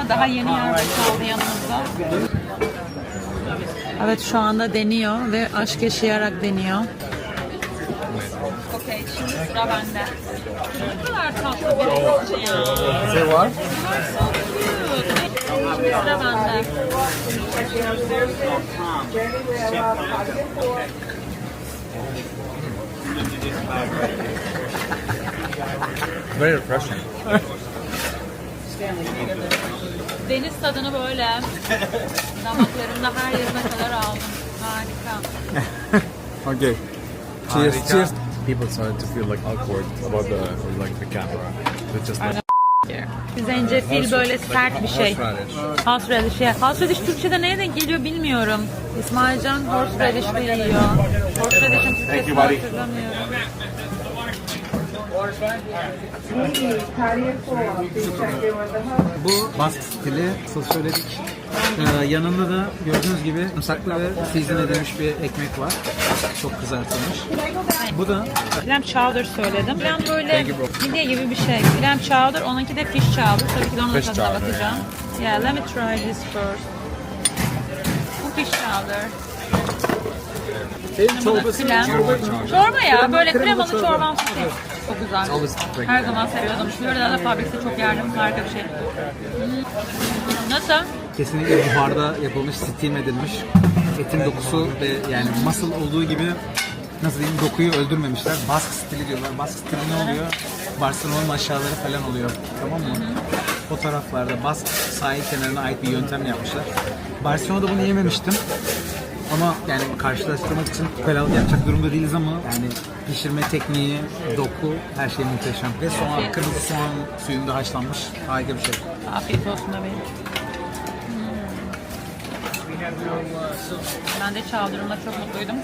ama daha yeni yer kaldı yanımızda. Evet şu anda deniyor ve aşk yaşayarak deniyor. Okey şimdi sıra bende. Ne kadar tatlı bir renkçi ya. Say what? Şimdi sıra bende. Very refreshing. Deniz tadını böyle damaklarımda her yerine kadar aldım. Harika. Okay. Cheers. Harika. Cheers. People started to feel like awkward about the like the camera. It's just like Zencefil böyle sert bir şey. horseradish. Horseradish ya. Horseradish Türkçe'de neye denk geliyor bilmiyorum. İsmailcan horseradish de yiyor. Horseradish'in Türkçesini hatırlamıyorum. Bu bask stili nasıl söyledik. Ee, yanında da gördüğünüz gibi sarımsaklı ve season edilmiş bir ekmek var. Çok kızartılmış. Bu da Clam chowder söyledim. Clam böyle midye gibi bir şey. Clam chowder, onunki de fish chowder. Tabii ki de onun Fish tadına chowder, bakacağım. Yeah, let me try this first. Bu fish chowder. Çorbası. Krem. Çorba ya, böyle kremalı çorbamsı şey. Çok güzel. Her zaman seviyordum. Florida'da fabrikte çok yerdim. Harika bir şey. Nasıl? Kesinlikle buharda yapılmış, steam edilmiş. Etin dokusu ve yani muscle olduğu gibi nasıl diyeyim dokuyu öldürmemişler. Bask stili diyorlar. Bask stili ne oluyor? Barcelona'nın aşağıları falan oluyor. Tamam mı? O taraflarda Bask sahil kenarına ait bir yöntem yapmışlar. Barcelona'da bunu yememiştim. Ama yani karşılaştırmak için ukalalık yapacak durumda değiliz ama yani pişirme tekniği, doku her şey muhteşem. Ve soğan, kırmızı soğan suyunda haşlanmış harika bir şey. Afiyet olsun bebeğim. Hmm. Ben de chowder'ımla çok mutluydum.